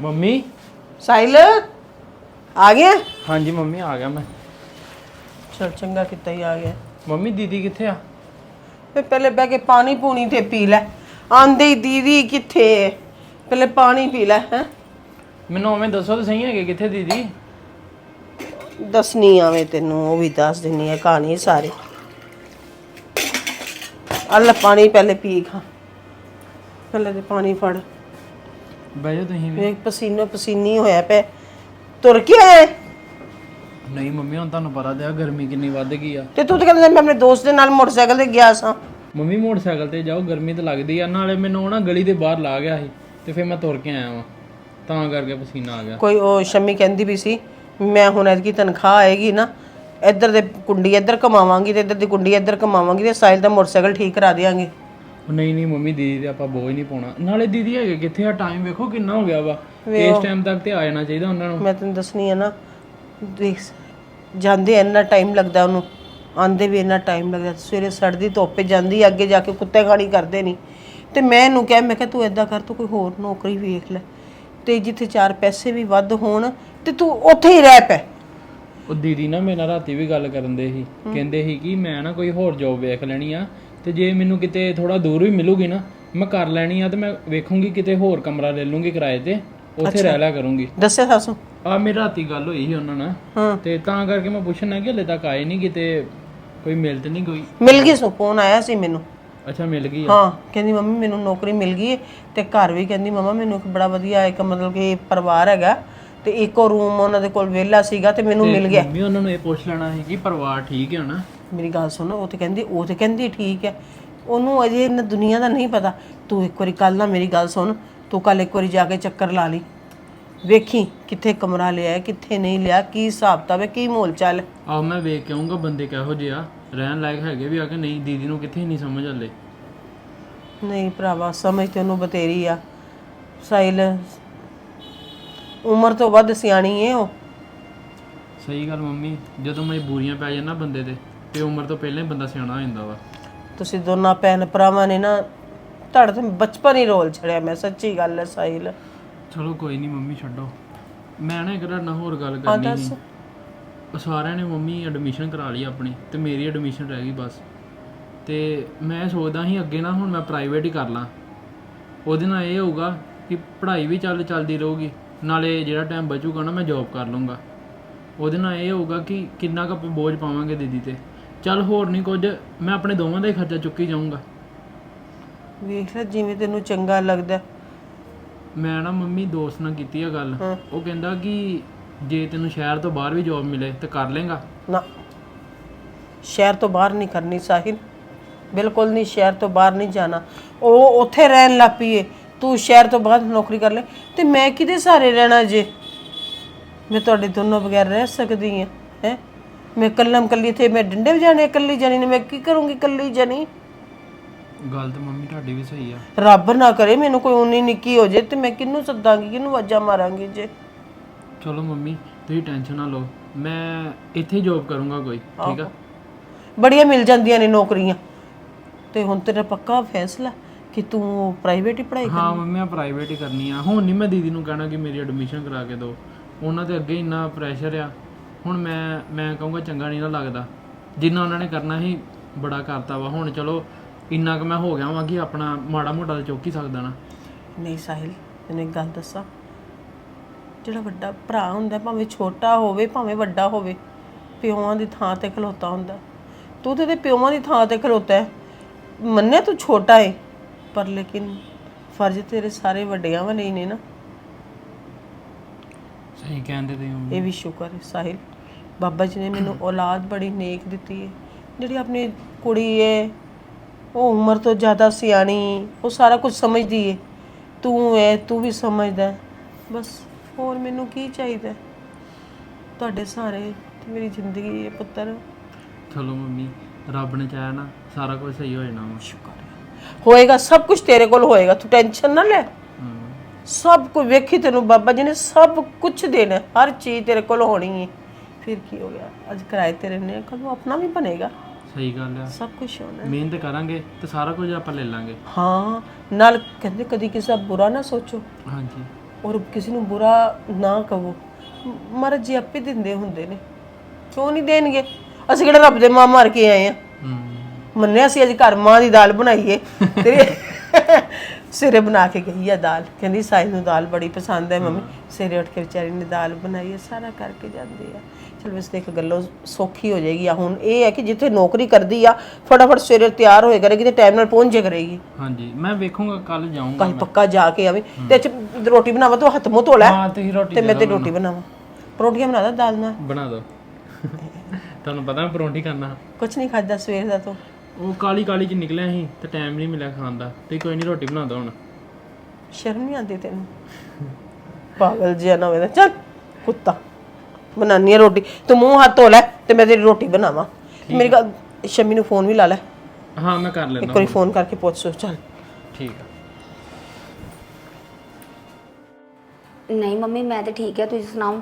Mummy? Sahil ਆ ਗਿਆ ਹਾਂਜੀ ਮੰਮੀ ਆ ਗਿਆ ਮੈਂ। ਚਲ ਚੰਗਾ ਕੀਤਾ ਹੀ ਆ ਗਿਆ। ਮੰਮੀ ਦੀਦੀ ਕਿੱਥੇ ਆ? ਫੇ ਪਹਿਲੇ ਬਹਿ ਕੇ ਪਾਣੀ ਪੂਣੀ ਤੇ ਪੀ ਲੈ। ਆਂਦੇ ਹੀ ਦੀਦੀ ਕਿੱਥੇ ਹੈ? ਪਹਿਲੇ ਪਾਣੀ ਪੀ ਲੈ ਹੈ? ਮੈਨੂੰ ਐਵੇਂ ਦੱਸੋ ਤਾਂ ਸਹੀ ਹੈਗੇ ਕਿੱਥੇ ਦੀਦੀ? ਦੱਸਣੀ ਆਵੇਂ ਤੈਨੂੰ ਉਹ ਵੀ ਦੱਸ ਦਿੰਨੀ ਹੈ ਕਹਾਣੀ ਸਾਰੀ। ਅੱਲ ਪਾਣੀ ਪਹਿਲੇ ਪੀ ਖਾ। ਪਹਿਲੇ ਤੇ ਪਾਣੀ ਫੜ। ਬਹਿ ਜਾਓ ਤੁਸੀਂ ਵੀ। ਵੇਖ ਪਸੀਨੋ ਪਸੀਨੀ ਹੋਇਆ ਪਿਆ। ਤੁਰ ਕੇ ਆਏ? ਨਹੀਂ ਮੰਮੀ ਹੁਣ ਤੁਹਾਨੂੰ ਪਤਾ ਤੇ ਆ ਗਰਮੀ ਕਿੰਨੀ ਵੱਧ ਗਈ ਆ। ਤੇ ਤੂੰ ਤਾਂ ਕਹਿੰਦਾ ਮੈਂ ਆਪਣੇ ਦੋਸਤ ਦੇ ਨਾਲ ਮੋਟਰਸਾਈਕਲ ਤੇ ਗਿਆ ਸਾਂ। ਮੰਮੀ ਮੋਟਰਸਾਈਕਲ ਤੇ ਜਾਓ ਗਰਮੀ ਤਾਂ ਲੱਗਦੀ ਆ। ਨਾਲੇ ਮੈਨੂੰ ਉਹ ਨਾ ਗਲੀ ਦੇ ਬਾਹਰ ਲਾ ਗਿਆ ਸੀ ਤੇ ਫਿਰ ਮੈਂ ਤੁਰ ਕੇ ਆਇਆ ਵਾਂ। ਤਾਂ ਕਰਕੇ ਪਸੀਨਾ ਆ ਗਿਆ। ਕੋਈ ਉਹ ਸ਼ਮੀ ਕਹਿੰਦੀ ਵੀ ਸੀ ਮੈਂ ਹੁਣ ਐਤਕੀ ਤਨਖਾਹ ਆਏਗੀ ਨਾ ਇੱਧਰ ਦੇ ਕੁੰਡੀ ਇੱਧਰ ਕਮਾਵਾਂਗੀ ਤੇ ਇੱਧਰ ਦੀ ਕੁੰਡੀ ਇੱਧਰ ਕਮਾਵਾਂਗੀ ਤੇ ਸਾਹਿਲ ਦਾ ਮੋਟਰਸਾਈਕਲ ਠੀਕ ਕਰਾ ਦੇਵਾਂਗੇ ਉਹ ਨਹੀਂ ਨਹੀਂ ਮੰਮੀ ਦੀਦੀ ਤੇ ਆਪਾਂ ਬੋਝ ਨਹੀਂ ਪਾਉਣਾ। ਨਾਲੇ ਦੀਦੀ ਹੈਗੇ ਕਿੱਥੇ ਆ? ਟਾਈਮ ਵੇਖੋ ਕਿੰਨਾ ਹੋ ਗਿਆ ਵਾ। ਇਸ ਟਾਈਮ ਤੱਕ ਤੇ ਆ ਜਾਣਾ ਚਾਹੀਦਾ ਉਹਨਾਂ ਨੂੰ। ਮੈਂ ਤੈਨੂੰ ਦੱਸਣੀ ਹੈ ਨਾ ਦੇਖ ਜਾਂਦੇ ਇੰਨਾ ਟਾਈਮ ਲੱਗਦਾ ਉਹਨੂੰ। ਆਂਦੇ ਵੀ ਇੰਨਾ ਟਾਈਮ ਲੱਗਦਾ। ਸਵੇਰੇ ਸੜਦੀ ਧੁੱਪੇ ਜਾਂਦੀ ਅੱਗੇ ਜਾ ਕੇ ਕੁੱਤੇ ਖਾਣੀ ਕਰਦੇ ਨਹੀਂ ਤੇ ਮੈਂ ਇਹਨੂੰ ਕਿਹਾ ਮੈਂ ਕਿਹਾ ਤੂੰ ਏਦਾਂ ਕਰ ਤੂੰ ਕੋਈ ਹੋਰ ਨੌਕਰੀ ਵੇਖ ਲੈ। ਤੇ ਜਿੱਥੇ ਚਾਰ ਪੈਸੇ ਵੀ ਵੱਧ ਹੋਣ ਤੇ ਤੂੰ ਉੱਥੇ ਹੀ ਰਹਿ ਪੈ। ਉਹ ਦੀਦੀ ਨਾ ਮੇਰੇ ਨਾਲ ਰਾਤੀ ਵੀ ਗੱਲ ਕਰਨ ਦੇ ਸੀ। ਕਹਿੰਦੇ ਸੀ ਕਿ ਮੈਂ ਨਾ ਕੋਈ ਹੋਰ ਜੌਬ ਵੇਖ ਲੈਣੀ ਆ। ਤੇ ਜੇ ਮੈਨੂੰ ਕਿਤੇ ਥੋੜਾ ਦੂਰ ਵੀ ਮਿਲੂਗੀ ਨਾ ਮੈਂ ਕਰ ਲੈਣੀ ਆ ਤੇ ਮੈਂ ਵੇਖੂੰਗੀ ਕਿਤੇ ਹੋਰ ਕਮਰਾ ਲੈ ਲੂੰਗੀ ਕਿਰਾਏ ਤੇ ਉੱਥੇ ਰਹਿ ਲਿਆ ਕਰੂੰਗੀ। ਦੱਸਿਆ ਸਾਸੂ? ਆ ਮੇਰੀ ਰਾਤੀ ਗੱਲ ਹੋਈ ਸੀ ਉਹਨਾਂ ਨਾਲ। ਤੇ ਤਾਂ ਕਰਕੇ ਮੈਂ ਪੁੱਛਣਾ ਕਿ ਹਲੇ ਤੱਕ ਆਏ ਨਹੀਂ ਕਿਤੇ ਕੋਈ ਮਿਲ ਤੇ ਨਹੀਂ ਕੋਈ? ਮਿਲ ਗਈ ਸੋ ਫੋਨ ਆਇਆ ਸੀ ਮੈਨੂੰ। ਅੱਛਾ ਮਿਲ ਗਈ ਹਾਂ ਕਹਿੰਦੀ ਮੰਮੀ ਮੈਨੂੰ ਨੌਕਰੀ ਮਿਲ ਗਈ ਤੇ ਘਰ ਵੀ ਕਹਿੰਦੀ ਮਮਾ ਮੈਨੂੰ ਇੱਕ ਬੜਾ ਵਧੀਆ ਇੱਕ ਮਤਲਬ ਕਿ ਪਰਿਵਾਰ ਹੈਗਾ ਤੇ ਇੱਕੋ ਰੂਮ ਉਹਨਾਂ ਦੇ ਕੋਲ ਵਿਹਲਾ ਸੀਗਾ ਤੇ ਮੈਨੂੰ ਮਿਲ ਗਿਆ। ਮੰਮੀ ਉਹਨਾਂ ਨੂੰ ਇਹ ਪੁੱਛ ਲੈਣਾ ਸੀ ਕਿ ਪਰਿਵਾਰ ਠੀਕ ਹੈ ਨਾ ਮੇਰੀ ਗੱਲ ਸੁਣ ਉਹ ਤੇ ਕਹਿੰਦੀ ਉਹ ਤੇ ਕਹਿੰਦੀ ਠੀਕ ਹੈ। ਉਹਨੂੰ ਅਜੇ ਇਹਨਾਂ ਦੁਨੀਆ ਦਾ ਨਹੀਂ ਪਤਾ। ਤੂੰ ਇੱਕ ਵਾਰੀ ਕੱਲ ਨਾ ਮੇਰੀ ਗੱਲ ਸੁਣ ਤੂੰ ਕੱਲ ਇੱਕ ਵਾਰੀ ਜਾ ਕੇ ਚੱਕਰ ਲਾ ਲਈ। ਵੇਖੀ ਕਿੱਥੇ ਕਮਰਾ ਲਿਆ ਕਿੱਥੇ ਨਹੀਂ ਲਿਆ ਕੀ ਹਿਸਾਬ ਕਿਤਾਬ ਹੈ ਕੀ ਮੋਲ ਚੱਲ ਆਹ ਮੈਂ ਵੇਖ ਕੇ ਆਉਂਗਾ ਬੰਦੇ ਕਿਹੋ ਜਿਹੇ ਆ। ਰਹਿਣ ਲਾਇਕ ਹੈਗੇ ਵੀ ਆ ਕਿ ਨਹੀਂ ਦੀਦੀ ਨੂੰ ਕਿੱਥੇ ਨਹੀਂ ਸਮਝ ਆਲੇ ਨਹੀਂ ਭਰਾਵਾ ਸਮਝ ਤੇ ਉਹਨੂੰ ਬਤੇਰੀ ਆ। ਸਾਇਲ ਉਮਰ ਤੋਂ ਵੱਧ ਸਿਆਣੀ ਏ ਉਹ। ਸਹੀ ਗੱਲ ਮੰਮੀ ਜਦੋਂ ਮਜਬੂਰੀਆਂ ਪੈ ਜਾਣ ਨਾ ਬੰਦੇ ਤੇ। ਤੇ ਉਮਰ ਤੋਂ ਪਹਿਲਾਂ ਹੀ ਬੰਦਾ ਸਿਆਣਾ ਹੋ ਜਾਂਦਾ ਵਾ। ਤੁਸੀਂ ਦੋਨਾਂ ਭੈਣ ਭਰਾਵਾਂ ਨੇ ਨਾ ਤੁਹਾਡਾ ਤੇ ਬਚਪਨ ਹੀ ਰੋਲ ਛੜਿਆ ਮੈਂ ਸੱਚੀ ਗੱਲ ਹੈ ਸਾਹਿਲ। ਚਲੋ ਕੋਈ ਨਹੀਂ ਮੰਮੀ ਛੱਡੋ। ਮੈਂ ਨਾ ਇੱਕ ਨਾਲ ਹੋਰ ਗੱਲ ਕਰਨੀ ਸੀ। ਉਹ ਸਾਰਿਆਂ ਨੇ ਮੰਮੀ ਐਡਮਿਸ਼ਨ ਕਰਾ ਲਈ ਆਪਣੀ ਤੇ ਮੇਰੀ ਐਡਮਿਸ਼ਨ ਰਹਿ ਗਈ ਬਸ। ਤੇ ਮੈਂ ਸੋਚਦਾ ਸੀ ਅੱਗੇ ਨਾ ਹੁਣ ਮੈਂ ਪ੍ਰਾਈਵੇਟ ਹੀ ਕਰ ਲਾਂ। ਉਹਦੇ ਨਾਲ ਇਹ ਹੋਊਗਾ ਕਿ ਪੜ੍ਹਾਈ ਵੀ ਚੱਲ ਚੱਲਦੀ ਰਹੂਗੀ ਨਾਲੇ ਜਿਹੜਾ ਟਾਈਮ ਬਚੂਗਾ ਨਾ ਮੈਂ ਜੌਬ ਕਰ ਲੂੰਗਾ ਉਹਦੇ ਨਾਲ ਇਹ ਹੋਊਗਾ ਕਿ ਕਿੰਨਾ ਕੁ ਆਪਾਂ ਬੋਝ ਪਾਵਾਂਗੇ ਦੀਦੀ ਤੇ। ਚੱਲ ਹੋਰ ਨਹੀਂ ਕੁਝ ਮੈਂ ਆਪਣੇ ਦੋਵਾਂ ਦਾ ਹੀ ਖਰਚਾ ਚੁੱਕੀ ਜਾਊਂਗਾ। ਵੇਖ ਲੈ ਜਿਵੇਂ ਤੈਨੂੰ ਚੰਗਾ ਲੱਗਦਾ। ਮੈਂ ਨਾ ਮੰਮੀ ਦੋਸਤ ਨਾਲ ਕੀਤੀ ਆ ਗੱਲ। ਉਹ ਕਹਿੰਦਾ ਕਿ ਜੇ ਤੈਨੂੰ ਸ਼ਹਿਰ ਤੋਂ ਬਾਹਰ ਵੀ ਜੌਬ ਮਿਲੇ ਤੇ ਕਰ ਲੇਗਾ ਨਾ। ਸ਼ਹਿਰ ਤੋਂ ਬਾਹਰ ਨਹੀਂ ਕਰਨੀ ਸਾਹਿਲ। ਬਿਲਕੁਲ ਨਹੀਂ ਸ਼ਹਿਰ ਤੋਂ ਬਾਹਰ ਨਹੀਂ ਜਾਣਾ। ਉਹ ਉੱਥੇ ਰਹਿਣ ਲੱਗ ਪਈਏ। ਤੂੰ ਸ਼ਹਿਰ ਤੋਂ ਬਾਹਰ ਨੌਕਰੀ ਕਰ ਲੈ। ਤੇ ਮੈਂ ਕਿਹਦੇ ਸਹਾਰੇ ਰਹਿਣਾ ਜੇ? ਮੈਂ ਤੁਹਾਡੇ ਦੋਨੋਂ ਬਗੈਰ ਰਹਿ ਸਕਦੀ ਹਾਂ ਹੈ? ਮੈਂ ਕੱਲਮ ਕੱਲੀ ਇੱਥੇ ਮੈਂ ਡੰਡੇ ਵਜਾਣੇ ਇਕੱਲੀ ਜਾਣੀ ਨੇ ਮੈਂ ਕੀ ਕਰੂੰਗੀ ਇਕੱਲੀ ਜਾਣੀ? ਗੱਲ ਤਾਂ ਮੰਮੀ ਤੁਹਾਡੀ ਵੀ ਸਹੀ ਆ। ਰੱਬ ਨਾ ਕਰੇ ਮੈਨੂੰ ਕੋਈ ਉਨੀ ਨਿੱਕੀ ਹੋ ਜੇ ਤੇ ਮੈਂ ਕਿਹਨੂੰ ਸੱਦਾਂਗੀ ਕਿਹਨੂੰ ਵਾਜਾ ਮਾਰਾਂਗੀ ਜੇ? ਚਲੋ ਮੰਮੀ ਤੁਸੀਂ ਟੈਨਸ਼ਨ ਨਾ ਲਓ। ਮੈਂ ਇੱਥੇ ਜੌਬ ਕਰੂੰਗਾ ਕੋਈ ਠੀਕ ਆ? ਬੜੀਆਂ ਮਿਲ ਜਾਂਦੀਆਂ ਨੇ ਨੌਕਰੀਆਂ। ਤੇ ਹੁਣ ਤੇਰਾ ਪੱਕਾ ਫੈਸਲਾ ਕਿ ਤੂੰ ਪ੍ਰਾਈਵੇਟ ਹੀ ਪੜ੍ਹਾਈ ਹਾਂ ਮੰਮੀ ਮੈਂ ਪ੍ਰਾਈਵੇਟ ਹੀ ਕਰਨੀ ਆ। ਹੁਣ ਨਹੀਂ ਮੈਂ ਦੀਦੀ ਨੂੰ ਕਹਿਣਾ ਕਿ ਮੇਰੀ ਐਡਮਿਸ਼ਨ ਕਰਾ ਕੇ ਦਿਓ। ਉਹਨਾਂ ਤੇ ਅੱਗੇ ਇੰਨਾ ਪ੍ਰੈਸ਼ਰ ਆ। ਹੁਣ ਮੈਂ ਮੈਂ ਕਹੂੰਗਾ ਚੰਗਾ ਨਹੀਂ ਨਾ ਲੱਗਦਾ। ਜਿੰਨਾ ਉਹਨਾਂ ਨੇ ਕਰਨਾ ਸੀ ਬੜਾ ਕਰਤਾ ਵਾ। ਹੁਣ ਚਲੋ ਇੰਨਾ ਕੁ ਮੈਂ ਹੋ ਗਿਆ ਵਾਂ ਕਿ ਆਪਣਾ ਮਾੜਾ ਮੋਟਾ ਤਾਂ ਚੁੱਕ ਹੀ ਸਕਦਾ ਨਾ। ਨਹੀਂ ਸਾਹਿਲ ਤੈਨੂੰ ਇੱਕ ਗੱਲ ਦੱਸਾਂ। ਜਿਹੜਾ ਵੱਡਾ ਭਰਾ ਹੁੰਦਾ ਭਾਵੇਂ ਛੋਟਾ ਹੋਵੇ ਭਾਵੇਂ ਵੱਡਾ ਹੋਵੇ ਪਿਓਾਂ ਦੀ ਥਾਂ ਤੇ ਖਲੋਤਾ ਹੁੰਦਾ। ਤੂੰ ਤੇ ਇਹਦੇ ਪਿਓਾਂ ਦੀ ਥਾਂ ਤੇ ਖਲੋਤਾ ਹੈ। ਮੰਨਿਆ ਤੂੰ ਛੋਟਾ ਹੈ ਪਰ ਲੇਕਿਨ ਫਰਜ਼ ਤੇਰੇ ਸਾਰੇ ਵੱਡਿਆਂ ਵਾਲੇ ਹੀ ਨੇ ਨਾ। ਸਹੀ ਕਹਿੰਦੇ ਮੰਮੀ। ਇਹ ਵੀ ਸ਼ੁਕਰ ਹੈ ਸਾਹਿਲ। ਬਾਬਾ ਜੀ ਨੇ ਮੈਨੂੰ ਔਲਾਦ ਬੜੀ ਨੇਕ ਦਿੱਤੀ ਹੈ। ਜਿਹੜੀ ਆਪਣੀ ਕੁੜੀ ਹੈ ਉਹ ਉਮਰ ਤੋਂ ਜ਼ਿਆਦਾ ਸਿਆਣੀ ਉਹ ਸਾਰਾ ਕੁਝ ਸਮਝਦੀ ਹੈ। ਤੂੰ ਹੈ ਤੂੰ ਵੀ ਸਮਝਦਾ ਹੈ। ਬਸ ਹੋਰ ਮੈਨੂੰ ਕੀ ਚਾਹੀਦਾ ਹੈ? ਤੁਹਾਡੇ ਸਾਰੇ ਤੇ ਮੇਰੀ ਜ਼ਿੰਦਗੀ ਹੈ ਪੁੱਤਰ। ਚਲੋ ਮੰਮੀ ਰੱਬ ਨੇ ਚਾਹਿਆ ਨਾ ਸਾਰਾ ਕੁਝ ਸਹੀ ਹੋ ਜਾਣਾ ਵਾ। ਹੋਏਗਾ ਸਭ ਕੁਝ ਤੇਰੇ ਕੋਲ ਹੋਏਗਾ। ਤੂੰ ਟੈਨਸ਼ਨ ਨਾ ਲੈ। ਹਾਂ। ਸਭ ਕੁਝ ਵੇਖੀ ਤੈਨੂੰ ਬਾਬਾ ਜੀ ਨੇ ਸਭ ਕੁਝ ਦੇਣਾ। ਹੈ, ਹਰ ਚੀਜ਼ ਤੇਰੇ ਕੋਲ ਹੋਣੀ ਹੈ। ਫਿਰ ਕੀ ਹੋ ਗਿਆ ਅੱਜ ਕਿਰਾਏ ਤੇਰੇ ਨੇ ਕਦੋਂ ਆਪਣਾ ਵੀ ਬਣੇਗਾ ਸਹੀ ਗੱਲ ਆ ਸਭ ਕੁਝ ਹੋਣਾ। ਮਿਹਨਤ ਕਰਾਂਗੇ ਤੇ ਸਾਰਾ ਕੁਝ ਆਪਾਂ ਲੈ ਲਾਂਗੇ ਹਾਂ ਨਾਲ ਕਹਿੰਦੇ ਕਦੀ ਕਿਸੇ ਦਾ ਬੁਰਾ ਨਾ ਸੋਚੋ ਹਾਂਜੀ ਔਰ ਕਿਸੇ ਨੂੰ ਬੁਰਾ ਨਾ ਕਹੋ ਮਹਾਰਾਜ ਜੀ ਆਪੇ ਦਿੰਦੇ ਹੁੰਦੇ ਨੇ ਕਿਉਂ ਨਹੀਂ ਦੇਣਗੇ ਅਸੀਂ ਕਿਹੜਾ ਰੱਬ ਦੇ ਮਾਂ ਮਾਰ ਕੇ ਆਏ ਆ ਹੂੰ ਮੰਨਿਆ ਸੀ ਅੱਜ ਘਰ ਮਾਂ ਦੀ ਦਾਲ ਬਣਾਈਏ ਤੇਰੇ ਸਿਰੇ ਬਣਾ ਕੇ ਗਈ ਆ ਦਾਲ ਕਹਿੰਦੀ ਸਾਈ ਨੂੰ ਦਾਲ ਬੜੀ ਪਸੰਦ ਹੈ ਮੰਮੀ ਸਿਰੇ ਉੱਠ ਕੇ ਵਿਚਾਰੀ ਨੇ ਦਾਲ ਬਣਾਈ ਹੈ ਸਾਰਾ ਕਰਕੇ ਜਾਂਦੀ ਆ ਚਲ ਵੈਸੇ ਤਾਂ ਇੱਕ ਗੱਲੋਂ ਸੌਖੀ ਹੋ ਜਾਏਗੀ। ਆ ਹੁਣ ਇਹ ਹੈ ਕਿ ਜਿੱਥੇ ਨੌਕਰੀ ਕਰਦੀ ਆ ਫਟਾਫਟ ਸਵੇਰੇ ਤਿਆਰ ਹੋਏ ਕਰੇਗੀ ਤੇ ਟਾਈਮ ਨਾਲ ਪਹੁੰਚ ਜਾ ਕਰੇਗੀ। ਹਾਂਜੀ ਮੈਂ ਵੇਖੂੰਗਾ ਕੱਲ ਜਾਊਂਗਾ ਕੱਲ ਪੱਕਾ ਜਾ ਕੇ ਆਵੇ। ਤੇ ਚ ਰੋਟੀ ਬਣਾਵਾ ਤੂੰ ਹੱਥ ਧੋ ਲੈ ਹਾਂ ਤੁਸੀਂ ਰੋਟੀ ਤੇ ਮੈਂ ਤੇ ਰੋਟੀ ਬਣਾਵਾ। ਪਰੌਂਠੀਆਂ ਬਣਾ ਦਾ ਦਾਲ ਨਾਲ। ਬਣਾ ਦਿਓ ਤੁਹਾਨੂੰ ਪਤਾ ਮੈਂ ਪਰੌਂਠੀ ਕਰਨਾ ਕੁਝ ਨਹੀਂ ਖਾਦਾ ਸਵੇਰ ਦਾ ਤੂੰ। ਉਹ ਕਾਲੀ ਕਾਲੀ ਚ ਨਿਕਲਿਆ ਸੀ ਤੇ ਟਾਈਮ ਨਹੀਂ ਮਿਲਿਆ ਖਾਣ ਦਾ। ਤੇ ਕੋਈ ਨਹੀਂ ਰੋਟੀ ਬਣਾ ਦੋ ਹੁਣ। ਸ਼ਰਮ ਨਹੀਂ ਆਉਂਦੀ ਤੈਨੂੰ। ਪਾਗਲ ਜਿਹਾ ਨਾ ਹੋਵੇ ਚੱਲ ਕੁੱਤਾ। ਬਣਾਨੀ ਆ ਰੋਟੀ। ਤੂੰ ਮੂੰਹ ਹੱਥ ਧੋ ਲੈ ਤੇ ਮੈਂ ਤੇਰੀ ਰੋਟੀ ਬਣਾਵਾਂ। ਮੇਰੀ ਗੱਲ ਸ਼ਮੀ ਨੂੰ ਫੋਨ ਵੀ ਲਾ ਲੈ। ਹਾਂ ਮੈਂ ਕਰ ਇੱਕ ਲੈਣਾ ਵਾਰੀ ਫੋਨ ਕਰਕੇ ਪੁੱਛ ਸੋ ਚੱਲ। ਠੀਕ ਆ। ਨਹੀਂ ਮੰਮੀ ਮੈਂ ਤੇ ਠੀਕ ਹੈ ਤੁਸੀਂ ਸੁਣਾਓ?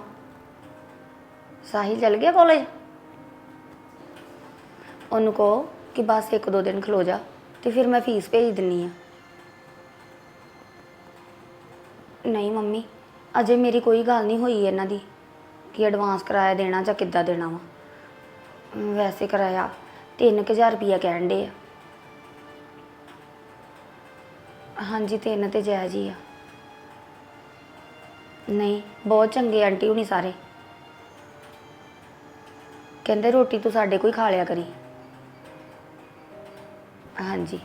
ਸਾਹਿਲ ਚਲ ਗਿਆ ਕਾਲਜ ਉਹਨੂੰ ਕਹੋ ਕਿ ਬਸ ਇੱਕ ਦੋ ਦਿਨ ਖਲੋ ਜਾ ਤੇ ਫਿਰ ਮੈਂ ਫੀਸ ਭੇਜ ਦਿੰਨੀ ਆ। ਨਹੀਂ ਮੰਮੀ ਅਜੇ ਮੇਰੀ ਕੋਈ ਗੱਲ ਨਹੀਂ ਹੋਈ ਇਹਨਾਂ ਦੀ। ਕਿ ਐਡਵਾਂਸ ਕਿਰਾਇਆ ਦੇਣਾ ਜਾਂ ਕਿੱਦਾਂ ਦੇਣਾ ਵਾ। ਵੈਸੇ ਕਿਰਾਇਆ 3000 ਰੁਪਈਆ ਕਹਿਣ ਦੇ ਆ। ਹਾਂਜੀ, ਤਿੰਨ ਤੇ ਜਾਇਜ਼ ਹੀ ਆ। ਨਹੀਂ, ਬਹੁਤ ਚੰਗੇ ਆਂਟੀ ਹੁਣੀ ਸਾਰੇ। ਕਹਿੰਦੇ ਰੋਟੀ ਤੂੰ ਸਾਡੇ ਕੋਈ ਖਾ ਲਿਆ ਕਰੀ। ਹਾਂਜੀ।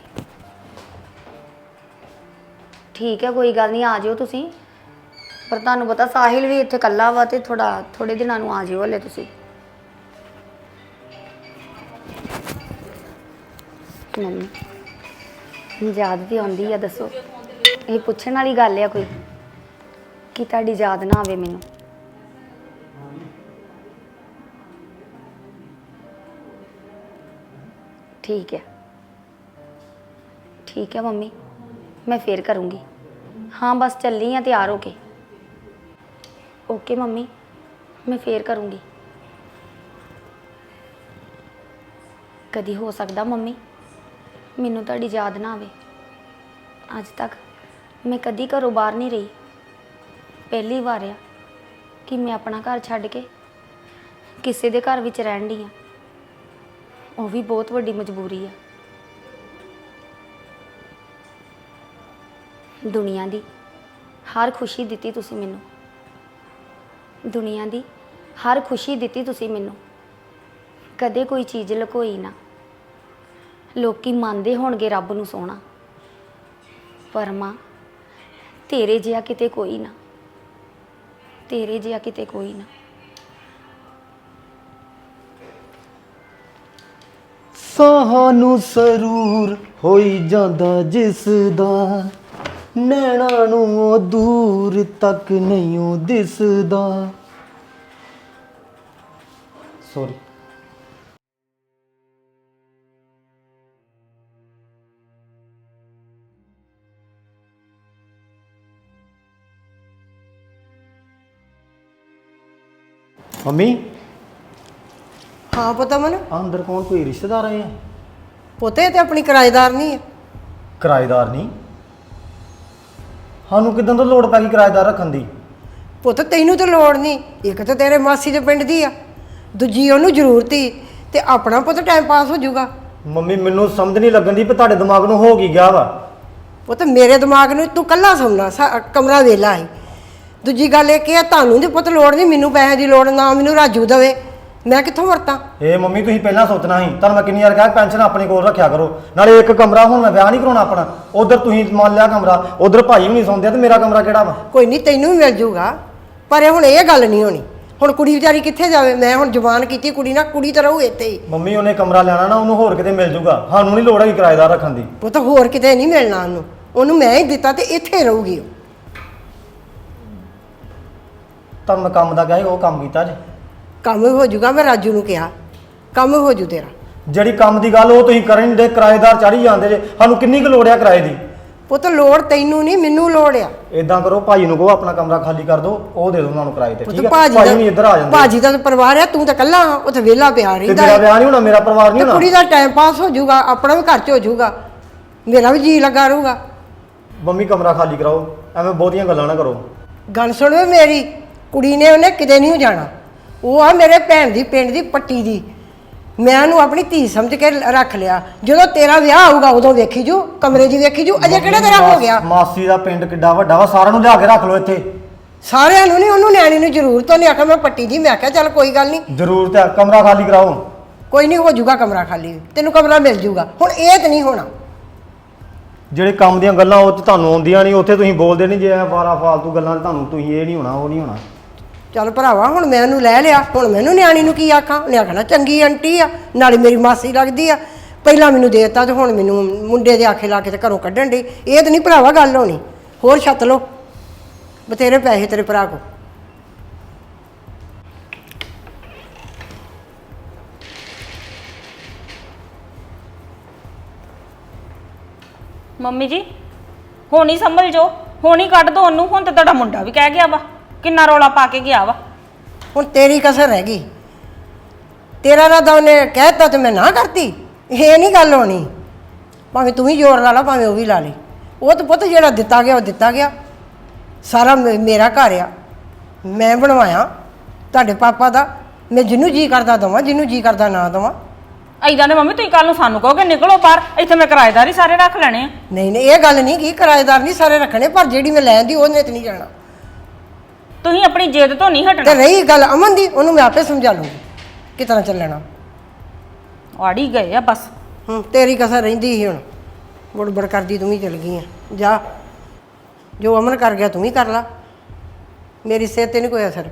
ਠੀਕ ਹੈ, ਕੋਈ ਗੱਲ ਨਹੀਂ, ਆ ਜਿਓ ਤੁਸੀਂ। ਪਰ ਤੁਹਾਨੂੰ ਪਤਾ ਸਾਹਿਲ ਵੀ ਇੱਥੇ ਇਕੱਲਾ ਵਾ ਤੇ ਥੋੜਾ, ਥੋੜੇ ਦਿਨਾਂ ਨੂੰ ਆ ਜਿਓ ਹਲੇ ਤੁਸੀਂ। ਮੰਮੀ ਯਾਦ ਤੇ ਆਉਂਦੀ ਆ, ਦੱਸੋ। ਇਹ ਪੁੱਛਣ ਵਾਲੀ ਗੱਲ ਆ ਕੋਈ, ਕਿ ਤੁਹਾਡੀ ਯਾਦ ਨਾ ਆਵੇ ਮੈਨੂੰ। ਠੀਕ ਹੈ ਠੀਕ ਹੈ ਮੰਮੀ, ਮੈਂ ਫੇਰ ਕਰੂੰਗੀ। ਹਾਂ, ਬਸ ਚੱਲੀ ਆ ਤਿਆਰ ਹੋ ਕੇ। Okay mummy. ਮੈਂ ਫੇਰ ਕਰੂੰਗੀ। ਕਦੀ ਹੋ ਸਕਦਾ ਮੰਮੀ, ਮੈਨੂੰ ਤੁਹਾਡੀ ਯਾਦ ਨਾ ਆਵੇ। ਅੱਜ ਤੱਕ ਮੈਂ ਕਦੀ ਘਰੋਂ ਬਾਹਰ ਨਹੀਂ ਰਹੀ। ਪਹਿਲੀ ਵਾਰ ਆ ਕਿ ਮੈਂ ਆਪਣਾ ਘਰ ਛੱਡ ਕੇ ਕਿਸੇ ਦੇ ਘਰ ਵਿੱਚ ਰਹਿਣ ਦੀ ਆ। ਉਹ ਵੀ ਬਹੁਤ ਵੱਡੀ ਮਜਬੂਰੀ ਆ। ਦੁਨੀਆ ਦੀ ਹਰ ਖੁਸ਼ੀ ਦਿੱਤੀ ਤੁਸੀਂ ਮੈਨੂੰ। ਦੁਨੀਆ ਦੀ ਹਰ ਖੁਸ਼ੀ ਦਿੱਤੀ ਤੁਸੀਂ ਮੈਨੂੰ। ਕਦੇ ਕੋਈ ਚੀਜ਼ ਲੁਕੋਈ ਨਾ। ਲੋਕੀ ਮੰਨਦੇ ਹੋਣਗੇ ਰੱਬ ਨੂੰ ਸੋਹਣਾ। ਪਰ ਮਾਂ, ਤੇਰੇ ਜਿਹਾ ਕਿਤੇ ਕੋਈ ਨਾ। ਤੇਰੇ ਜਿਹਾ ਕਿਤੇ ਕੋਈ ਨਾ। ਸਾਹਾਂ ਨੂੰ ਸਰੂਰ ਹੋਈ ਜਾਂਦਾ ਜਿਸ ਦਾ। ਨੈਣਾ ਨੂੰ ਉਹ ਦੂਰ ਤੱਕ ਨਹੀਂ ਉਹ ਦਿਸਦਾ। Sorry mummy? ਹਾਂ ਪਤਾ ਮਨ ਅੰਦਰ ਕੌਣ? ਕੋਈ ਰਿਸ਼ਤੇਦਾਰ ਆਏ ਆ? ਪੁੱਤੇ ਤੇ ਆਪਣੀ ਕਿਰਾਏਦਾਰ ਨਹੀਂ ਹੈ ਕਿਰਾਏਦਾਰ ਨਹੀਂ ਸਾਨੂੰ ਕਿਦਾਂ ਤੋਂ ਲੋੜ ਪੈ ਗਈ ਕਿਰਾਏਦਾਰ ਰੱਖਣ ਦੀ? ਪੁੱਤ ਤੈਨੂੰ ਤਾਂ ਲੋੜ ਨਹੀਂ। ਇੱਕ ਤਾਂ ਤੇਰੇ ਮਾਸੀ ਦੇ ਪਿੰਡ ਦੀ ਆ। ਦੂਜੀ ਉਹਨੂੰ ਜ਼ਰੂਰਤ ਹੀ ਤੇ ਆਪਣਾ ਪੁੱਤ ਟਾਈਮ ਪਾਸ ਹੋ ਜਾਊਗਾ। ਮੰਮੀ ਮੈਨੂੰ ਸਮਝ ਨਹੀਂ ਲੱਗਣ ਦੀ ਵੀ ਤੁਹਾਡੇ ਦਿਮਾਗ ਨੂੰ ਹੋ ਕੀ ਗਿਆ ਵਾ। ਪੁੱਤ ਮੇਰੇ ਦਿਮਾਗ ਨੂੰ ਤੂੰ ਕੱਲਾ ਸਮਝਣਾ ਸਾ- ਕਮਰਾ ਵੇਲਾ ਹੈ ਦੂਜੀ ਗੱਲ ਇਹ ਕਿ ਆ ਤੁਹਾਨੂੰ ਤੇ ਪੁੱਤ ਲੋੜ ਨਹੀਂ ਮੈਨੂੰ ਪੈਸੇ ਦੀ ਲੋੜ ਨਾ ਮੈਨੂੰ ਰਾਜੂ ਦਵੇ। ਮੈਂ ਕਿੱਥੋਂ ਵਰਤਾਂ? ਇਹ ਮੰਮੀ ਤੁਸੀਂ ਪਹਿਲਾਂ ਸੋਚਣਾ ਸੀ। ਤੁਹਾਨੂੰ ਮੈਂ ਕਿੰਨੀ ਵਾਰ ਕਿਹਾ ਪੈਨਸ਼ਨ ਆਪਣੇ ਕੋਲ ਰੱਖਿਆ ਕਰੋ। ਨਾਲੇ ਇੱਕ ਕਮਰਾ ਹੁਣ ਮੈਂ ਵਿਆਹ ਨਹੀਂ ਕਰਾਉਣਾ ਆਪਣਾ। ਉਧਰ ਤੁਸੀਂ ਮੰਨ ਲਿਆ ਕਮਰਾ ਉਧਰ ਭਾਈ ਵੀ ਨਹੀਂ ਸੌਂਦੇ ਤੇ ਮੇਰਾ ਕਮਰਾ ਕਿਹੜਾ ਵਾ? ਕੋਈ ਨਹੀਂ ਤੈਨੂੰ ਵੀ ਮਿਲ ਜਾਊਗਾ ਪਰ ਇਹ ਹੁਣ ਇਹ ਗੱਲ ਨਹੀਂ ਹੋਣੀ। ਹੁਣ ਕੁੜੀ ਵਿਚਾਰੀ ਕਿੱਥੇ ਜਾਵੇ? ਮੈਂ ਹੁਣ ਜਵਾਨ ਕੀਤੀ ਕੁੜੀ ਨਾ ਕੁੜੀ ਤਾਂ ਰਹੂ ਇੱਥੇ ਹੀ। ਮੰਮੀ ਉਹਨੇ ਕਮਰਾ ਲੈਣਾ ਨਾ ਉਹਨੂੰ ਹੋਰ ਕਿਤੇ ਮਿਲ ਜਾਊਗਾ ਸਾਨੂੰ ਨਹੀਂ ਲੋੜ ਹੈਗੀ ਕਿਰਾਏਦਾਰ ਰੱਖਣ ਦੀ। ਪੁੱਤ ਹੋਰ ਕਿਤੇ ਨਹੀਂ ਮਿਲਣਾ ਉਹਨੂੰ। ਉਹਨੂੰ ਮੈਂ ਹੀ ਦਿੱਤਾ ਤੇ ਇੱਥੇ ਰਹੂਗੀ ਉਹ। ਤੁਹਾਨੂੰ ਮੈਂ ਕੰਮ ਦਾ ਕਿਹਾ ਸੀ, ਉਹ ਕੰਮ ਕੀਤਾ ਜੇ ਕੰਮ ਹੋ ਜਾਊਗਾ ਮੈਂ ਰਾਜੂ ਨੂੰ ਕਿਹਾ। ਕੰਮ ਹੋ ਜੂ ਤੇਰਾ। ਜਿਹੜੀ ਕੰਮ ਦੀ ਗੱਲ ਉਹ ਤੁਸੀਂ ਕਰਨ ਦੇ ਕਿਰਾਏਦਾਰ ਚਾੜੀ ਜਾਂਦੇ ਜੇ। ਸਾਨੂੰ ਕਿੰਨੀ ਕੁ ਲੋੜ ਆ ਕਿਰਾਏ ਦੀ? ਪੁੱਤ ਲੋੜ ਤੈਨੂੰ ਨਹੀਂ ਮੈਨੂੰ ਲੋੜ ਆ। ਇਦਾਂ ਕਰੋ ਭਾਈ ਨੂੰ ਕਹੋ ਆਪਣਾ ਕਮਰਾ ਖਾਲੀ ਕਰ ਦਿਓ ਉਹ ਦੇ ਦਿਓ ਉਹਨਾਂ ਨੂੰ ਕਿਰਾਏ ਤੇ। ਪੁੱਤ ਠੀਕ ਹੈ ਭਾਜੀ ਨਹੀਂ ਇੱਧਰ ਆ ਜਾਂਦੇ ਭਾਜੀ ਦਾ ਤਾਂ ਪਰਿਵਾਰ ਆ ਤੂੰ ਤਾਂ ਇਕੱਲਾ ਆ ਉੱਥੇ ਵਿਹਲਾ ਪਿਆ ਤੇ ਰਹਿੰਦਾ ਮੇਰਾ ਹੈ। ਵਿਆਹ ਨਹੀਂ ਹੋਣਾ ਮੇਰਾ ਪਰਿਵਾਰ ਨਹੀਂ ਤੇ ਹੋਣਾ? ਕੁੜੀ ਦਾ ਟਾਈਮ ਪਾਸ ਹੋ ਜਾਊਗਾ ਆਪਣਾ ਵੀ ਘਰ ਚ ਹੋ ਜਾਊਗਾ। ਮੇਰਾ ਵੀ ਜੀ ਲੱਗਾ ਰਹੂਗਾ। ਮੰਮੀ ਕਮਰਾ ਖਾਲੀ ਕਰਾਓ ਐਵੇਂ ਬਹੁਤੀਆਂ ਗੱਲਾਂ ਨਾ ਕਰੋ। ਗੱਲ ਸੁਣ ਵੇ ਮੇਰੀ ਕੁੜੀ ਨੇ ਉਹਨੇ ਕਿਤੇ ਨਹੀਂ ਜਾਣਾ। ਉਹ ਆ ਮੇਰੇ ਭੈਣ ਦੀ ਪਿੰਡ ਦੀ ਪੱਟੀ ਦੀ। ਮੈਂ ਉਹਨੂੰ ਆਪਣੀ ਧੀ ਸਮਝ ਕੇ ਰੱਖ ਲਿਆ। ਜਦੋਂ ਤੇਰਾ ਵਿਆਹ ਆਊਗਾ ਉਦੋਂ ਵੇਖੀ ਜੂ ਕਮਰੇ 'ਚ ਵੇਖੀ ਜੂ। ਅਜੇ ਕਿਹੜਾ ਤੇਰਾ ਹੋ ਗਿਆ? ਮਾਸੀ ਦਾ ਪਿੰਡ ਕਿੱਡਾ ਵੱਡਾ ਵਾ ਸਾਰਿਆਂ ਨੂੰ ਲਿਆ ਕੇ ਰੱਖ ਲਓ ਇੱਥੇ। ਸਾਰਿਆਂ ਨੂੰ ਨਹੀਂ ਉਹਨੂੰ ਨਿਆਣੀ ਨੂੰ ਜ਼ਰੂਰਤ ਉਹਨੇ ਆਖਿਆ ਮੈਂ ਪੱਟੀ ਦੀ। ਮੈਂ ਆਖਿਆ ਚੱਲ ਕੋਈ ਗੱਲ ਨਹੀਂ। ਜ਼ਰੂਰਤ ਹੈ ਕਮਰਾ ਖਾਲੀ ਕਰਾਓ। ਕੋਈ ਨਹੀਂ ਹੋ ਜਾਊਗਾ ਕਮਰਾ ਖਾਲੀ। ਤੈਨੂੰ ਕਮਰਾ ਮਿਲ ਜਾਊਗਾ ਹੁਣ ਇਹ ਤੇ ਨਹੀਂ ਹੋਣਾ। ਜਿਹੜੇ ਕੰਮ ਦੀਆਂ ਗੱਲਾਂ ਉਹ ਤੁਹਾਨੂੰ ਆਉਂਦੀਆਂ ਨਹੀਂ ਉੱਥੇ ਤੁਸੀਂ ਬੋਲਦੇ ਨਹੀਂ ਜੇ ਬਾਰਾ ਫਾਲਤੂ ਗੱਲਾਂ ਤੁਹਾਨੂੰ ਤੁਸੀਂ ਇਹ ਨਹੀਂ ਹੋਣਾ ਉਹ ਨਹੀਂ ਹੋਣਾ। ਚੱਲ ਭਰਾਵਾ, ਹੁਣ ਮੈਂ ਉਹਨੂੰ ਲੈ ਲਿਆ, ਹੁਣ ਮੈਨੂੰ ਨਿਆਣੀ ਨੂੰ ਕੀ ਆਖਾਂ? ਉਹਨੇ ਆਖਣਾ, ਚੰਗੀ ਆਂਟੀ ਆ, ਨਾਲੇ ਮੇਰੀ ਮਾਸੀ ਲੱਗਦੀ ਆ। ਪਹਿਲਾਂ ਮੈਨੂੰ ਦੇਤਾ ਤੇ ਹੁਣ ਮੈਨੂੰ ਮੁੰਡੇ ਦੇ ਆਖੇ ਲਾ ਕੇ ਤੇ ਘਰੋਂ ਕੱਢਣ ਦੀ ਇਹ ਤੇ ਨਹੀਂ ਭਰਾਵਾ ਗੱਲ ਹੋਣੀ। ਹੋਰ ਛੱਤ ਲੋ ਬਤੇਰੇ ਪੈਸੇ ਤੇਰੇ ਭਰਾ ਕੋ ਮੰਮੀ ਜੀ, ਹੁਣ ਹੀ ਸੰਭਲ ਜੋ ਹੁਣ ਹੀ ਕੱਢ ਦੋ ਉਹਨੂੰ। ਹੁਣ ਤੇ ਤੁਹਾਡਾ ਮੁੰਡਾ ਵੀ ਕਹਿ ਗਿਆ ਵਾ। ਕਿੰਨਾ ਰੌਲਾ ਪਾ ਕੇ ਗਿਆ ਵਾ? ਹੁਣ ਤੇਰੀ ਕਸਰ ਰਹਿ ਗਈ। ਤੇਰਾ ਰਾਦਾ ਉਹਨੇ ਕਹਿਤਾ ਤੇ ਮੈਂ ਨਾ ਕਰਤੀ। ਇਹ ਨਹੀਂ ਗੱਲ ਹੋਣੀ। ਭਾਵੇਂ ਤੂੰ ਵੀ ਜ਼ੋਰ ਲਾ ਲਾ ਭਾਵੇਂ ਉਹ ਵੀ ਲਾ ਲੇ। ਉਹ ਤਾਂ ਪੁੱਤ ਜਿਹੜਾ ਦਿੱਤਾ ਗਿਆ ਉਹ ਦਿੱਤਾ ਗਿਆ। ਸਾਰਾ ਮੇ- ਮੇਰਾ ਘਰ ਆ। ਮੈਂ ਬਣਵਾਇਆ ਤੁਹਾਡੇ ਪਾਪਾ ਦਾ। ਮੈਂ ਜਿਹਨੂੰ ਜੀ ਕਰਦਾ ਦਵਾਂ ਜਿਹਨੂੰ ਜੀ ਕਰਦਾ ਨਾ ਦਵਾਂ। ਐਦਾਂ ਦੇ ਮੰਮੀ ਤੁਸੀਂ ਕੱਲ ਨੂੰ ਸਾਨੂੰ ਕਹੋਗੇ ਨਿਕਲੋ ਬਾਹਰ। ਇੱਥੇ ਮੈਂ ਕਿਰਾਏਦਾਰ ਹੀ ਸਾਰੇ ਰੱਖ ਲੈਣੇ ਆ। ਨਹੀਂ ਨਹੀਂ ਇਹ ਗੱਲ ਨਹੀਂ ਕੀ ਕਿਰਾਏਦਾਰ ਨਹੀਂ ਸਾਰੇ ਰੱਖਣੇ ਪਰ ਜਿਹੜੀ ਮੈਂ ਲੈਣ ਦੀ ਉਹਨੇ ਤੇ ਨਹੀਂ ਜਾਣਾ। ਤੁਸੀਂ ਆਪਣੀ ਜਿੱਦ ਤੋਂ ਨਹੀਂ ਤੇ ਹਟਣਾ ਰਹੀ ਗੱਲ ਅਮਨ ਦੀ ਉਹਨੂੰ ਮੈਂ ਆਪੇ ਸਮਝਾ ਲੂੰਗੀ ਕਿਤਨਾ ਚੱਲਣਾ। ਆੜੀ ਗਏ ਆ ਬਸ। ਹੂੰ ਤੇਰੀ ਕਸਰ ਰਹਿੰਦੀ ਸੀ ਹੁਣ। ਬੜਬੜ ਕਰਦੀ ਤੂੰ ਵੀ ਚਲ ਗਈ ਆ। ਜਾ। ਜੋ ਅਮਨ ਕਰ ਗਿਆ ਤੂੰ ਵੀ ਕਰ ਲਾ। ਮੇਰੀ ਸਿਹਤ ਤੇ ਨਹੀਂ ਕੋਈ ਅਸਰ।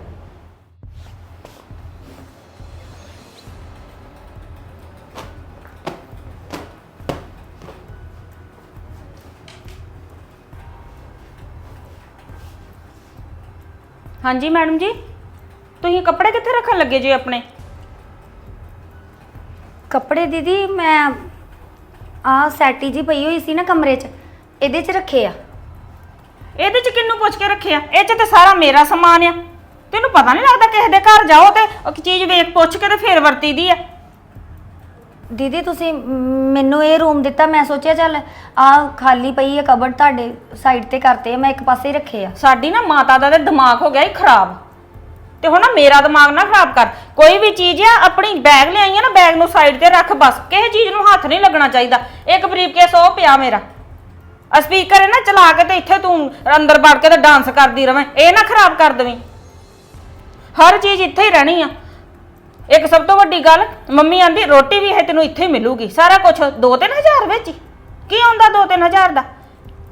ਹਾਂਜੀ ਮੈਡਮ ਜੀ। ਤੁਸੀਂ ਕੱਪੜੇ ਕਿੱਥੇ ਰੱਖਣ ਲੱਗੇ ਜੀ ਆਪਣੇ? ਕੱਪੜੇ ਦੀਦੀ ਮੈਂ ਆ ਸੈਟੀ ਜੀ ਪਈ ਹੋਈ ਸੀ ਨਾ ਕਮਰੇ 'ਚ ਇਹਦੇ 'ਚ ਰੱਖੇ ਆ। ਇਹਦੇ ਚ ਕਿੰਨੂੰ ਪੁੱਛ ਕੇ ਰੱਖਿਆ ਇਹ ਚ ਤੇ ਸਾਰਾ ਮੇਰਾ ਸਮਾਨ ਆ। ਤੈਨੂੰ ਪਤਾ ਨਹੀਂ ਲੱਗਦਾ ਕਿਸੇ ਦੇ ਘਰ ਜਾਓ ਤੇ ਉਹ ਚੀਜ਼ ਵੇਖ ਪੁੱਛ ਕੇ ਤੇ ਫੇਰ ਵਰਤੀਦੀ ਆ। ਦੀਦੀ, ਤੁਸੀਂ ਮੈਨੂੰ ਇਹ ਰੂਮ ਦਿੱਤਾ, ਮੈਂ ਸੋਚਿਆ ਚੱਲ ਆ ਖਾਲੀ ਪਈ ਹੈ ਕਬਰਡ ਤੁਹਾਡੇ ਸਾਈਡ ਤੇ ਕਰਤੇ ਆ, ਮੈਂ ਇੱਕ ਪਾਸੇ ਹੀ ਰੱਖੇ ਆ। ਸਾਡੀ ਨਾ ਮਾਤਾ ਦਾ ਤੇ ਦਿਮਾਗ ਹੋ ਗਿਆ ਹੀ ਖਰਾਬ। ਤੇ ਹੁਣ ਨਾ ਮੇਰਾ ਦਿਮਾਗ ਨਾ ਖਰਾਬ ਕਰ। ਕੋਈ ਵੀ ਚੀਜ਼ ਆ, ਆਪਣੀ ਬੈਗ ਲਿਆਈ ਆ ਨਾ ਬੈਗ ਨੂੰ ਸਾਈਡ ਤੇ ਰੱਖ ਬਸ। ਕਿਸੇ ਚੀਜ਼ ਨੂੰ ਹੱਥ ਨਹੀਂ ਲੱਗਣਾ ਚਾਹੀਦਾ। ਇੱਕ ਬਰੀਫਕੇਸ ਉਹ ਪਿਆ ਮੇਰਾ। ਆ ਸਪੀਕਰ ਹੈ ਨਾ, ਚਲਾ ਕੇ ਤੇ ਇੱਥੇ ਤੂੰ ਅੰਦਰ ਵੜ ਕੇ ਤੇ ਡਾਂਸ ਕਰਦੀ ਰਵੇਂ। ਇਹ ਨਾ ਖਰਾਬ ਕਰ ਦੇਵੀਂ। ਹਰ ਚੀਜ਼ ਇੱਥੇ ਹੀ ਰਹਿਣੀ ਆ। ਇੱਕ ਸਭ ਤੋਂ ਵੱਡੀ ਗੱਲ ਮੰਮੀ ਆਂਦੀ ਰੋਟੀ ਵੀ ਹੈ ਤੈਨੂੰ ਇੱਥੇ ਹੀ ਮਿਲੂਗੀ। ਸਾਰਾ ਕੁਝ 2-3000 ਵਿੱਚ ਹੀ। ਕੀ ਆਉਂਦਾ 2-3000 ਦਾ?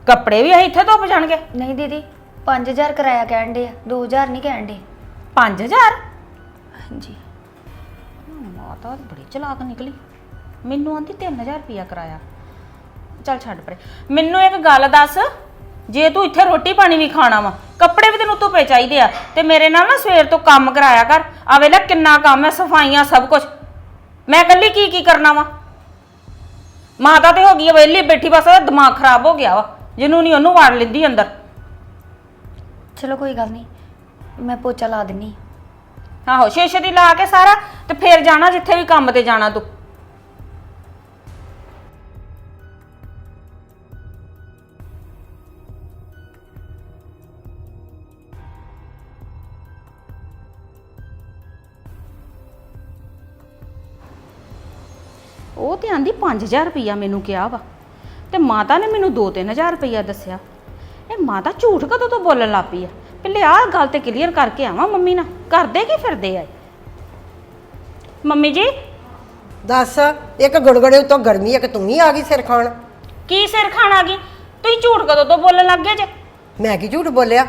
ਕੱਪੜੇ ਵੀ ਅਸੀਂ ਇੱਥੇ ਧੁੱਪ ਜਾਣਗੇ। ਨਹੀਂ ਦੀਦੀ 5000 ਕਿਰਾਇਆ ਕਹਿਣ ਦੇ ਆ 2000 ਨਹੀਂ ਕਹਿਣ ਦੇ 5000 ਹਾਂਜੀ। ਮਾਤਾ ਤਾਂ ਬੜੀ ਚਲਾਕ ਨਿਕਲੀ। ਮੈਨੂੰ ਆਂਦੀ 3000 ਰੁਪਿਆ ਕਰਾਇਆ। ਚੱਲ ਛੱਡ ਪਰੇ। ਮੈਨੂੰ ਇੱਕ ਗੱਲ ਦੱਸ ਜੇ ਤੂੰ ਇੱਥੇ ਰੋਟੀ ਪਾਣੀ ਵੀ ਖਾਣਾ ਵਾ ਕੱਪੜੇ ਵੀ ਤੈਨੂੰ ਧੁੱਪੇ ਚਾਹੀਦੇ ਆ ਤੇ ਮੇਰੇ ਨਾਲ ਨਾ ਸਵੇਰ ਤੋਂ ਕੰਮ ਕਰਾਇਆ ਕਰ। ਆ ਵੇਲੇ ਕਿੰਨਾ ਕੰਮ ਹੈ ਸਫਾਈਆਂ ਸਭ ਕੁਝ ਮੈਂ ਇਕੱਲੀ ਕੀ ਕੀ ਕਰਨਾ ਵਾ? ਮਾਤਾ ਤੇ ਹੋ ਗਈ ਆ ਵਿਹਲੀ ਬੈਠੀ ਬਸ ਉਹਦਾ ਦਿਮਾਗ ਖਰਾਬ ਹੋ ਗਿਆ ਵਾ ਜਿਹਨੂੰ ਨਹੀਂ ਉਹਨੂੰ ਵਾੜ ਲੈਂਦੀ ਅੰਦਰ। ਚਲੋ ਕੋਈ ਗੱਲ ਨਹੀਂ ਮੈਂ ਪੋਚਾ ਲਾ ਦਿੰਨੀ। ਆਹੋ ਸ਼ੀਸ਼ੇ ਦੀ ਲਾ ਕੇ ਸਾਰਾ ਤੇ ਫੇਰ ਜਾਣਾ ਜਿੱਥੇ ਵੀ ਕੰਮ ਤੇ ਜਾਣਾ ਤੂੰ। ਉਹ ਤੇ ਆਂਦੀ 5000 ਰੁਪਈਆ ਮੈਨੂੰ ਕਿਹਾ ਵਾ। ਤੇ ਮਾਤਾ ਨੇ ਮੈਨੂੰ 2-3000 ਰੁਪਈਆ ਦੱਸਿਆ। ਇਹ ਮਾਤਾ ਝੂਠ ਕਦੋਂ ਤੋਂ ਬੋਲਣ ਲੱਗ ਪਈ ਆ? ਪਹਿਲੇ ਆਹ ਗੱਲ ਤੇ ਕਲੀਅਰ ਕਰਕੇ ਆਵਾਂ ਮੰਮੀ ਨਾਲ। ਕਰਦੇ ਕੀ ਫਿਰਦੇ ਆ ਮੰਮੀ ਜੀ? ਦੱਸ ਇੱਕ ਗੁੜਗੜੇ ਉਤੋਂ ਗਰਮੀ ਹੈ ਕਿ ਤੂੰ ਹੀ ਆ ਗਈ ਸਿਰ ਖਾਣ। ਕੀ ਸਿਰ ਖਾਣ ਆ ਗਈ? ਤੁਸੀਂ ਝੂਠ ਕਦੋਂ ਤੋਂ ਬੋਲਣ ਲੱਗ ਗਏ ਜੇ? ਮੈਂ ਕੀ ਝੂਠ ਬੋਲਿਆ?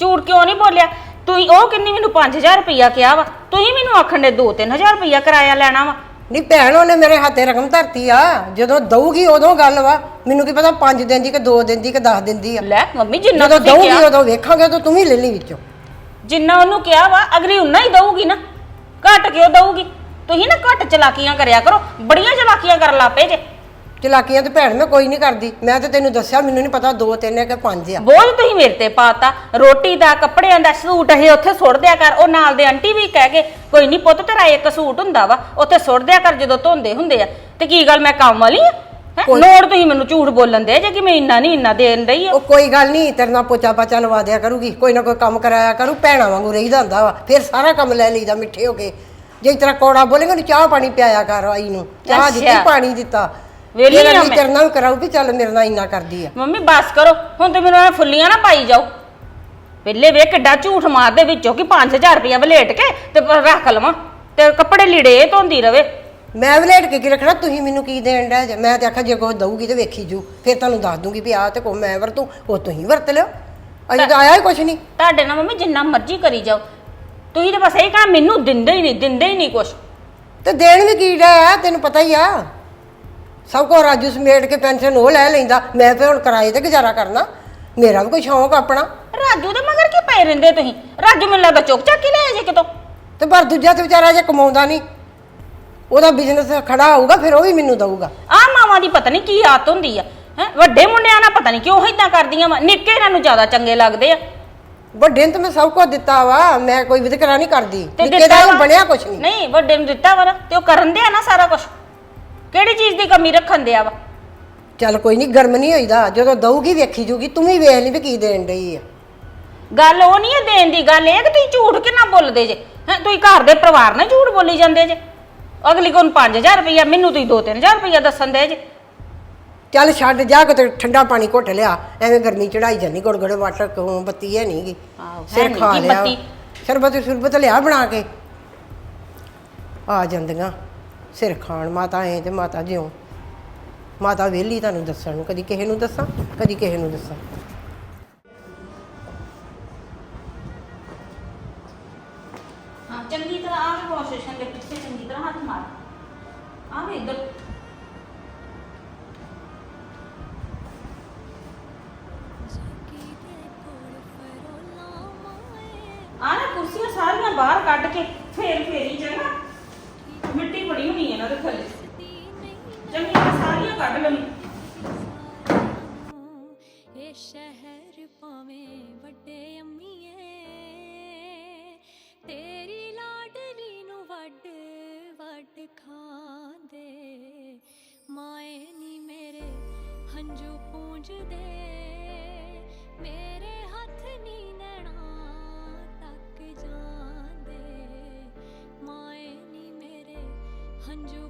ਝੂਠ ਕਿਉਂ ਨਹੀਂ ਬੋਲਿਆ? ਤੁਸੀਂ ਉਹ ਕਿੰਨੀ ਮੈਨੂੰ 5000 ਰੁਪਈਆ ਕਿਹਾ ਵਾ। ਤੁਸੀਂ ਮੈਨੂੰ ਆਖਣ ਦੇ 2-3000 ਰੁਪਈਆ ਕਿਰਾਇਆ ਲੈਣਾ ਵਾ। ਨਹੀਂ ਭੈਣ ਉਹਨੇ ਮੇਰੇ ਹੱਥੇ ਰਕਮ ਧਰਤੀ ਆ। ਜਦੋਂ ਦਊਗੀ ਉਦੋਂ ਗੱਲ ਵਾ। ਮੈਨੂੰ ਕੀ ਪਤਾ 5 ਦਿਨ ਦੀ ਕਿ 2 ਦਿਨ ਦੀ ਕਿ 10 ਦਿਨ ਦੀ ਆ। ਲੈ ਮੰਮੀ ਜਿੰਨਾ ਜਦੋਂ ਤੁਸੀਂ ਦਊਗੀ ਕਿਹਾ ਉਦੋਂ ਵੇਖਾਂਗੇ ਉਦੋਂ ਤੂੰ ਵੀ ਲੈ ਲਈ ਵਿੱਚੋਂ। ਜਿੰਨਾ ਉਹਨੂੰ ਕਿਹਾ ਵਾ ਅਗਲੀ ਉਨਾ ਹੀ ਦਊਗੀ ਨਾ। ਘੱਟ ਕਿਉਂ ਦਊਗੀ? ਤੁਸੀਂ ਨਾ ਘੱਟ ਚਲਾਕੀਆਂ ਕਰਿਆ ਕਰੋ। ਬੜੀਆਂ ਚਲਾਕੀਆਂ ਕਰਨ ਲੱਪੇ ਜੇ। ਚਲਾਕੀਆਂ ਤੇ ਭੈਣ ਮੈਂ ਕੋਈ ਨਹੀਂ ਕਰਦੀ। ਮੈਂ ਤੇ ਤੈਨੂੰ ਦੱਸਿਆ ਮੈਨੂੰ ਨਹੀਂ ਪਤਾ 2 3 ਹੈ ਕਿ 5 ਆ ਬੋਝ ਤੁਸੀਂ ਮੇਰੇ ਤੇ ਪਾਤਾ। ਰੋਟੀ ਦਾ ਕੱਪੜਿਆਂ ਦਾ ਸੂਟ ਇਹ ਉੱਥੇ ਸੁੱਟ ਦਿਆ ਕਰ। ਉਹ ਨਾਲ ਦੇ ਆਂਟੀ ਵੀ ਕਹਿ ਗਏ ਕੋਈ ਨਹੀਂ ਪੁੱਤ ਤੇਰਾ ਇੱਕ ਸੂਟ ਹੁੰਦਾ ਵਾ। ਉੱਥੇ ਸੁੱਟ ਦਿਆ ਕਰ ਜਦੋਂ ਧੋਂਦੇ ਹੁੰਦੇ ਆ। ਤੇ ਕੀ ਗੱਲ ਮੈਂ ਕੰਮ ਵਾਲੀ ਆ? ਹੈਂ? ਲੋੜ ਤੁਸੀਂ ਮੈਨੂੰ ਝੂਠ ਬੋਲਣ ਦੇ ਜੇ ਕਿ ਮੈਂ ਇੰਨਾ ਨਹੀਂ ਇੰਨਾ ਦੇਣ ਰਹੀ ਉਹ ਕੋਈ ਗੱਲ ਨਹੀਂ ਤੇਰੇ ਨਾਲ ਪੋਚਾ ਪਾਚਾ ਲਵਾ ਦਿਆ ਕਰੂਗੀ। ਕੋਈ ਨਾ ਕੋਈ ਕੰਮ ਕਰਾਇਆ ਕਰੂ ਭੈਣਾ ਵਾਂਗੂ ਰਹੀਦਾ ਹੁੰਦਾ ਵਾ। ਫਿਰ ਸਾਰਾ ਕੰਮ ਲੈ ਲਈਦਾ ਮਿੱਠੇ ਹੋ ਕੇ। ਜੇ ਇਸ ਤਰ੍ਹਾਂ ਕੋੜਾ ਬੋਲੇਗਾ ਉਹਨੂੰ ਚਾਹ ਪਾਣੀ ਪਿਆਇਆ ਕਰ ਆਈ ਨੂੰ। ਚਾਹ ਦਿੱਤੀ ਅੱਛਾ। ਪਾਣੀ ਦਿੱਤਾ। ਆ ਅਗਲੀ ਮੈਂ। ਤੇਰੇ ਨਾਲ ਵੀ ਕਰਾਊ ਵੀ ਚੱਲ ਮੇਰੇ ਨਾਲ ਇੰਨਾ ਕਰਦੀ ਆ। ਮੰਮੀ ਬਸ ਕਰੋ। ਹੁਣ ਤੇ ਮੈਨੂੰ ਐਂ ਫੁੱਲੀਆਂ ਨਾ ਪਾਈ ਜਾਓ। ਪਹਿਲੇ ਵੇ ਕਿੱਡਾ ਝੂਠ ਮਾਰਦੇ ਵਿੱਚੋਂ ਕਿ 5000 ਰੁਪਇਆ ਵਲੇਟ ਕੇ ਤੇ ਪ- ਰੱਖ ਲਵਾਂ ਤੇ ਕੱਪੜੇ ਲੀੜੇ ਧੋਂਦੀ ਰਵੇ। ਮੈਂ ਵੀ ਲੇਟ ਕੇ ਕੀ ਰੱਖਣਾ? ਤੁਸੀਂ ਮੈਨੂੰ ਕੀ ਦੇਣ ਡਿਆ ਜੇ? ਮੈਂ ਤੇ ਆਖਿਆ ਜੇ ਕੋਈ ਦਊਗੀ ਤੇ ਵੇਖੀ ਜੂ। ਫਿਰ ਤੁਹਾਨੂੰ ਦੱਸ ਦੂੰਗੀ ਵੀ ਆ ਤੇ ਕੋ ਮੈਂ ਵਰਤੂ ਉਹ ਤੁਸੀਂ ਵਰਤ ਲਿਓ। ਅਜੇ ਤਾਂ ਆਇਆ ਹੀ ਕੁਛ ਨਹੀਂ। ਤੁਹਾਡੇ ਨਾਲ ਮੰਮੀ ਜਿੰਨਾ ਮਰਜ਼ੀ ਕਰੀ ਜਾਓ। ਤੁਸੀਂ ਤੇ ਬਸ ਇਹ ਕੰਮ ਮੈਨੂੰ ਦਿੰਦੇ ਹੀ ਨਹੀਂ ਦਿੰਦੇ ਹੀ ਨਹੀਂ ਕੁਛ। ਤੇ ਦੇਣ ਵੀ ਕੀ ਡਿਆ? ਤੈਨੂੰ ਪਤਾ ਹੀ ਆ। ਸਭ ਕੋ ਰਾਜੂ ਸਮੇਟ ਕੇ ਪੈਨਸ਼ਨ ਉਹ ਲੈ ਲੈਂਦਾ ਮੈਂ ਫਿਰ ਹੁਣ ਕਿਰਾਏ ਤੇ ਗੁਜ਼ਾਰਾ ਕਰਨਾ। ਮੇਰਾ ਵੀ ਕੋਈ ਸ਼ੌਂਕ ਆਪਣਾ। ਰਾਜੂ ਦੇ ਮਗਰ ਕੀ ਪਏ ਰਹਿੰਦੇ ਤੁਸੀਂ? ਰਾਜੂ ਮੈਨੂੰ ਲੱਗਦਾ ਚੁੱਕ ਚੱਕ ਹੀ ਲੈ ਜੇ ਕਿਤੋਂ। ਤੇ ਪਰ ਦੂਜਾ ਤੇ ਵਿਚਾਰਾ ਜੇ ਕਮਾਉਂਦਾ ਨਹੀਂ ਉਹਦਾ ਬਿਜ਼ਨਸ ਖੜਾ ਹੋਊਗਾ ਫਿਰ ਉਹ ਵੀ ਮੈਨੂੰ ਦਊਗਾ। ਆਹ ਮਾਵਾਂ ਦੀ ਪਤਾ ਨਹੀਂ ਕੀ ਆਦਤ ਹੁੰਦੀ ਆ ਹੈ? ਵੱਡੇ ਮੁੰਡਿਆਂ ਨਾਲ ਪਤਾ ਨਹੀਂ ਕਿਉਂ ਇਦਾਂ ਕਰਦੀਆਂ ਵਾ ਨਿੱਕੇ ਇਹਨਾਂ ਨੂੰ ਜ਼ਿਆਦਾ ਚੰਗੇ ਲੱਗਦੇ ਆ। ਵੱਡੇ ਨੂੰ ਤਾਂ ਮੈਂ ਸਭ ਕੁਝ ਦਿੱਤਾ ਵਾ ਮੈਂ ਕੋਈ ਵਿਤਕਰਾ ਨਹੀਂ ਕਰਦੀ। ਨਿੱਕੇ ਦਾ ਵਾ? ਬਣਿਆ ਕੁਛ ਨਹੀਂ। ਨਹੀਂ ਵੱਡੇ ਨੂੰ ਦਿੱਤਾ ਵਾ ਨਾ ਤੇ ਉਹ ਕਰਨ ਦਿਆ ਨਾ ਸਾਰਾ ਕੁਝ ਕਿਹੜੀ ਚੀਜ਼ ਦੀ ਕਮੀ ਰੱਖਣ ਦਿਆ ਵਾ? ਚੱਲ ਕੋਈ ਨਹੀਂ ਗਰਮ ਨਹੀਂ ਹੋਈਦਾ। ਜਦੋਂ ਦਊਗੀ ਵੇਖੀ ਜੂਗੀ ਤੂੰ ਵੀ ਵੇਖ ਲਈ ਵੀ ਕੀ ਦੇਣ ਡਈ ਆ। ਗੱਲ ਉਹ ਨਹੀਂ ਹੈ ਦੇਣ ਦੀ ਗੱਲ ਇਹ ਕਿ ਤੁਸੀਂ ਝੂਠ ਕਿੰਨਾ ਬੋਲਦੇ ਜੇ? ਹੈ ਤੁਸੀਂ ਘਰ ਦੇ ਪਰਿਵਾਰ ਨਾਲ ਝੂਠ ਬੋਲੀ ਜਾਂਦੇ ਜੇ। ਅਗਲੀ ਕੋਲ 5000 ਰੁਪਇਆ ਮੈਨੂੰ ਤੁਸੀਂ 2-3000 ਰੁਪਇਆ ਦੱਸਣ ਦੇ ਜੇ। ਚੱਲ ਛੱਡ ਜਾ ਕੇ ਠੰਡਾ ਪਾਣੀ ਘੁੱਟ ਲਿਆ। ਐਵੇਂ ਗਰਮੀ ਚੜਾਈ ਜਾਨੀ ਗੁੜਗੁੜੇ ਵਾਟਰ ਕਿਉਂ ਬੱਤੀ ਹੈ ਨਹੀਂਗੀ ਆਹੋ, ਹੈ ਸਿਰ ਨੀ ਖਾ ਗੀ ਲਿਆ। ਬੱਤੀ। ਸ਼ਰਬਤ ਸ਼ਰਬਤ ਲਿਆ ਬਣਾ ਕੇ। ਆ ਜਾਂਦੀਆਂ। ਸਿਰ ਖਾਣ, ਮਾਤਾ ਐ ਤੇ ਮਾਤਾ ਜਿਉਂ। ਮਾਤਾ ਵਿਹਲੀ ਤੁਹਾਨੂੰ ਦੱਸਣ ਨੂੰ, ਕਦੀ ਕਿਸੇ ਨੂੰ ਦੱਸਾਂ, ਕਦੀ ਕਿਸੇ ਨੂੰ ਦੱਸਾਂ। ਹਾਂ, ਚੰਗੀ ਤਰ੍ਹਾਂ ਆਵੇ ਵਾਸ਼ੇਸ਼ਨ ਦੇ ਪਿੱਛੇ, ਚੰਗੀ ਤਰ੍ਹਾਂ ਹੱਥ ਮਾਰ। ਆਵੇ ਇੱਧਰ ਹੰਝੂ ਪੂੰਝਦੇ ਮੇਰੇ ਹੱਥ ਨੀ ਨੈਣਾ ਤੱਕ ਜਾਂਦੇ। ਮਾਏ ਨੀ ਮੇਰੇ ਹੰਝੂ